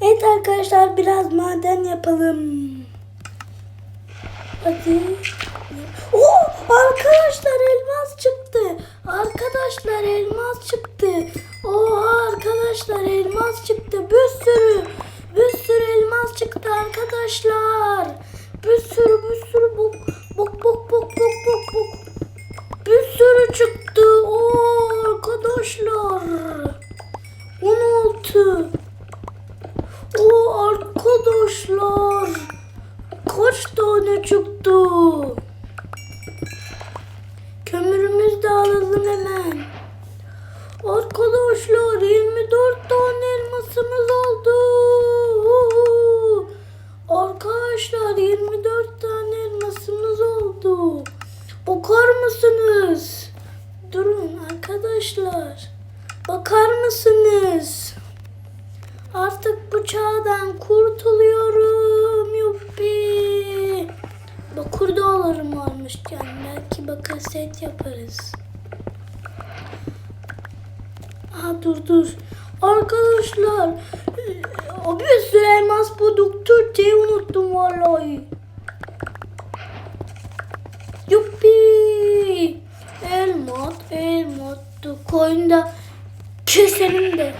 Evet arkadaşlar biraz maden yapalım. Hadi. Oo, arkadaşlar elmas çıktı. Arkadaşlar elmas çıktı. Oha arkadaşlar elmas çıktı. Bir sürü bir sürü elmas çıktı arkadaşlar. Bir sürü bir sürü bok bok bok bok bok bok bok. Bir sürü çıktı. Oo arkadaşlar. 16. Arkadaşlar. Kaç tane çıktı? Kömürümüzü de alalım hemen. Arkadaşlar 24 tane elmasımız oldu. Arkadaşlar 24 tane elmasımız oldu. Bakar mısınız? Durun arkadaşlar. Bakar mısınız? Artık bu çağdan kurtuluyorum yuppi. Bakır dolarım olmuşken belki bakır set yaparız. Aha dur dur. Arkadaşlar e, abi Süleyman Produktur diye unuttum vallahi. Yuppi. Elmat elmat. Koyunda keselim de.